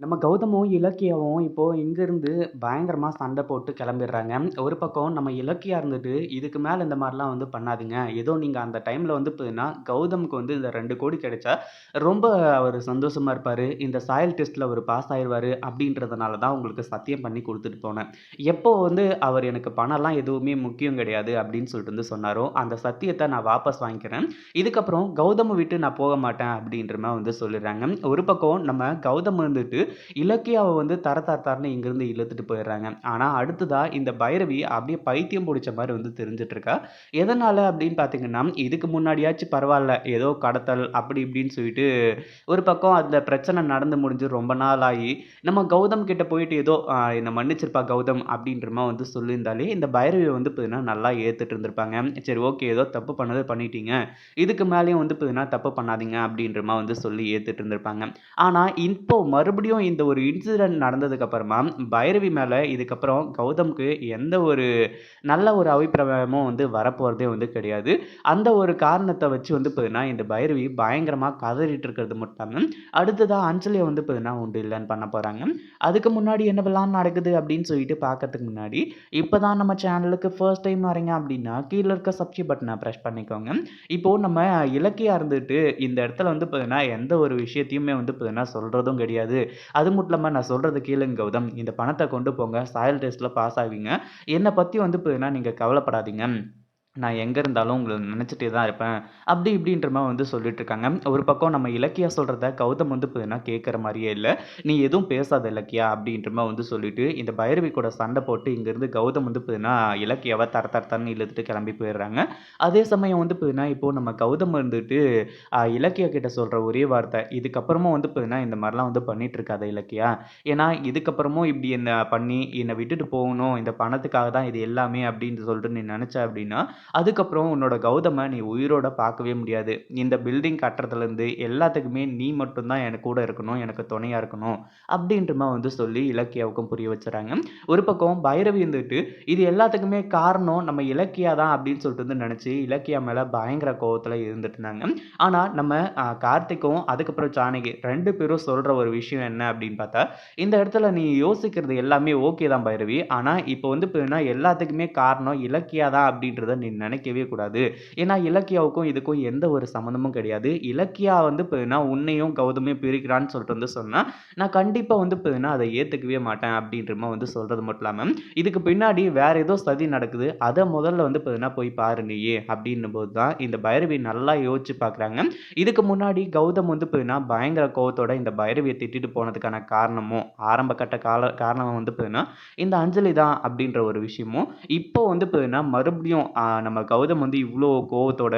நம்ம கௌதமும், இலக்கியாவும் இப்போது இங்கேருந்து பயங்கரமாக சண்டை போட்டு கிளம்பிடுறாங்க. ஒரு பக்கம் நம்ம இலக்கியா இருந்துட்டு, "இதுக்கு மேலே இந்த மாதிரிலாம் வந்து பண்ணாதீங்க. ஏதோ நீங்கள் அந்த டைமில் வந்து பார்த்தீங்கன்னா, கௌதமுக்கு வந்து இந்த 2,00,00,000 கிடைச்சா ரொம்ப அவர் சந்தோஷமாக இருப்பார் இந்த சாயல் டெஸ்ட்டில் அவர் பாஸ் ஆயிடுவார் அப்படின்றதுனால தான் உங்களுக்கு சத்தியம் பண்ணி கொடுத்துட்டு போனேன். எப்போ வந்து அவர் எனக்கு பணம்லாம் எதுவுமே முக்கியம் கிடையாது அப்படின்னு சொல்லிட்டு வந்து சொன்னாரோ, அந்த சத்தியத்தை நான் வாபஸ் வாங்கிக்கிறேன். இதுக்கப்புறம் கௌதமை விட்டு நான் போக மாட்டேன் அப்படின்ற மாதிரி வந்து சொல்லிடுறாங்க. ஒரு பக்கம் நம்ம கௌதம் வந்துட்டு இலக்கியாவை வந்து தர தர தரன்னு இங்கேருந்து இழுத்துட்டு போயிடுறாங்க. ஆனால் அடுத்ததாக இந்த பைரவி அப்படியே பைத்தியம் பிடிச்ச மாதிரி வந்து தெரிஞ்சிட்ருக்கா எதனால் அப்படின்னு பார்த்தீங்கன்னா, இதுக்கு முன்னாடியாச்சும் பரவாயில்ல ஏதோ கடத்தல் அப்படி இப்படின்னு சொல்லிட்டு ஒரு பக்கம் அந்த பிரச்சனை நடந்து முடிஞ்சு ரொம்ப நாள் ஆகி நம்ம கௌதம் கிட்ட போயிட்டு ஏதோ என்னை மன்னிச்சிருப்பா கௌதம் அப்படின்ற வந்து சொல்லியிருந்தாலே, இந்த பைரவியை வந்து பார்த்தீங்கன்னா நல்லா ஏற்றுட்டு இருந்திருப்பாங்க. சரி ஓகே ஏதோ தப்பு பண்ணது பண்ணிட்டீங்க. இதுக்கு மேலேயும் வந்து பார்த்தீங்கன்னா தப்பு பண்ணாதீங்க அப்படின்ற வந்து சொல்லி ஏற்றுட்டு இருந்திருப்பாங்க. ஆனால் இப்போ மறுபடியும் இந்த ஒரு இன்சிடென்ட் நடந்ததுக்கு அப்புறமா, பைரவி மேலே இதுக்கப்புறம் கௌதம்க்கு எந்த ஒரு நல்ல ஒரு அபிப்பிராயமும் வந்து வரப்போகிறதே வந்து கிடையாது. அந்த ஒரு காரணத்தை வச்சு வந்து பார்த்தீங்கன்னா, இந்த பைரவி பயங்கரமாக கதறிட்டு இருக்கிறது மட்டும் அடுத்ததாக அடுத்ததா வந்து பார்த்தீங்கன்னா உண்டு இல்லைன்னு பண்ண போகிறாங்க அதுக்கு முன்னாடி என்னவெல்லாம் நடக்குது அப்படின்னு சொல்லிட்டு பார்க்கறதுக்கு முன்னாடி, இப்போ தான் நம்ம சேனலுக்கு ஃபர்ஸ்ட் டைம் வரீங்க அப்படின்னா, கீழே இருக்க சப்ஸ்கிரைப் பட்டனை பிரஸ் பண்ணிக்கோங்க. இப்போ நம்ம இலக்கியாக இருந்துட்டு இந்த இடத்துல வந்து பார்த்தீங்கன்னா, எந்த ஒரு விஷயத்தையுமே வந்து பார்த்தீங்கன்னா சொல்கிறதும் கிடையாது. அது மட்டும் இல்லாமல் நான் சொல்கிறது கேளுங்க கௌதம். இந்த பணத்தை கொண்டு போங்க. சாயல் டெஸ்ட்டில் பாஸ் ஆவீங்க. என்னை பற்றி வந்து பார்த்தீங்கன்னா நீங்கள் கவலைப்படாதீங்க. நான் எங்கே இருந்தாலும் உங்களை நினச்சிட்டே தான் இருப்பேன். அப்படி இப்படின்ற மாதிரி வந்து சொல்லிட்டு இருக்காங்க. ஒரு பக்கம் நம்ம இலக்கியா சொல்கிறத கௌதம் வந்து பார்த்தீங்கன்னா கேட்குற மாதிரியே இல்லை "நீ எதுவும் பேசாத இலக்கியா" அப்படின்ற மாதிரி வந்து சொல்லிட்டு, இந்த பைரவி கூட சண்டை போட்டு இங்கேருந்து கௌதம் வந்து பார்த்தீங்கன்னா, இலக்கியாவை தர தர தரன்னு இழுத்துட்டு கிளம்பி போயிடுறாங்க. அதே சமயம் வந்து பார்த்தீங்கன்னா, இப்போது நம்ம கௌதம் வந்துட்டு இலக்கியா கிட்ட சொல்கிற ஒரே வார்த்தை, "இதுக்கப்புறமும் வந்து பார்த்தீங்கன்னா இந்த மாதிரிலாம் வந்து பண்ணிட்டு இருக்காத இலக்கியா. ஏன்னா இதுக்கப்புறமும் இப்படி என்ன பண்ணி என்னை விட்டுட்டு போகணும். இந்த பணத்துக்காக தான் இது எல்லாமே அப்படின்னு சொல்லிட்டு நீ நினச்ச அப்படின்னா, அதுக்கப்புறம் உன்னோட கௌதமை நீ உயிரோட பார்க்கவே முடியாது. இந்த பில்டிங் கட்டுறதுலேருந்து எல்லாத்துக்குமே நீ மட்டும்தான் எனக்கு கூட இருக்கணும். எனக்கு துணையாக இருக்கணும்." அப்படின்றமா வந்து சொல்லி இலக்கியாவுக்கும் புரிய வச்சுறாங்க. ஒரு பக்கம் பைரவி இருந்துட்டு, இது எல்லாத்துக்குமே காரணம் நம்ம இலக்கியா தான் அப்படின்னு சொல்லிட்டு வந்து நினச்சி இலக்கியா மேலே பயங்கர கோபத்தில் இருந்துட்டு இருந்தாங்க. நம்ம கார்த்திக்கும், அதுக்கப்புறம் ஜானகி ரெண்டு பேரும் சொல்கிற ஒரு விஷயம் என்ன அப்படின்னு பார்த்தா, இந்த இடத்துல நீ யோசிக்கிறது எல்லாமே ஓகே தான் பைரவி. ஆனால் இப்போ வந்து பார்த்தீங்கன்னா எல்லாத்துக்குமே காரணம் இலக்கியா தான் அப்படின்றத நீ நினைக்கவே கூடாது. ஏன்னா இலக்கியாவுக்கும் இதுக்கும் எந்த ஒரு சம்மந்தமும் கிடையாது. இலக்கியா வந்து பார்த்தீங்கன்னா உன்னையும் கௌதமையும் பிரிக்கிறான்னு சொல்லிட்டு வந்து சொன்னால் நான் கண்டிப்பாக வந்து பார்த்தீங்கன்னா அதை ஏற்றுக்கவே மாட்டேன் அப்படின்ற வந்து சொல்கிறது மட்டும் இல்லாமல் இதுக்கு பின்னாடி வேற ஏதோ சதி நடக்குது. அதை முதல்ல வந்து பார்த்தீங்கன்னா போய் பாரு அப்படின்னும் போது தான் இந்த பைரவி நல்லா யோசிச்சு பார்க்குறாங்க. இதுக்கு முன்னாடி கௌதம் வந்து பார்த்தீங்கன்னா பயங்கர கோவத்தோட இந்த பைரவியை திட்டிட்டு போனதுக்கான காரணமும், ஆரம்ப கட்ட கால காரணம் வந்து பார்த்தீங்கன்னா, இந்த அஞ்சலி தான் அப்படின்ற ஒரு விஷயமும், இப்போ வந்து பார்த்தீங்கன்னா மறுபடியும் நம்ம கௌதம் வந்து இவ்வளோ கோவத்தோட,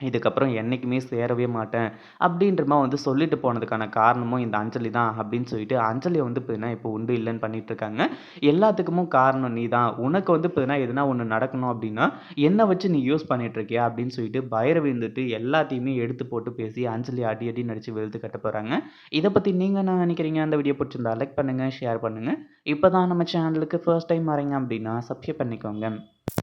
"இதுக்கப்புறம் என்னைக்குமே சேரவே மாட்டேன்." அப்படின்ற வந்து சொல்லிட்டு போனதுக்கான காரணமும் இந்த அஞ்சலி தான் அப்படின்னு சொல்லிட்டு, அஞ்சலியை வந்து பார்த்தீங்கன்னா இப்போ உண்டு இல்லைன்னு பண்ணிட்டு இருக்காங்க. எல்லாத்துக்குமே காரணம் நீ தான். உனக்கு வந்து பார்த்தீங்கன்னா எதுனா ஒன்று நடக்கணும் அப்படின்னா, என்ன வச்சு நீ யூஸ் பண்ணிட்டு இருக்கியா?" அப்படின்னு சொல்லிட்டு பைரவி இருந்துட்டு எல்லாத்தையுமே எடுத்து போட்டு பேசி அஞ்சலி அடி அடி நடிச்சு வெளுத்து கட்ட போகிறாங்க இதை பற்றி நீங்கள் என்ன நினைக்கிறீங்க? அந்த வீடியோ பிடிச்சிருந்தா லைக் பண்ணுங்கள் ஷேர் பண்ணுங்கள் இப்போ தான் நம்ம சேனலுக்கு ஃபர்ஸ்ட் டைம் வரீங்க அப்படின்னா சப்ஸ்கிரைப் பண்ணிக்கோங்க.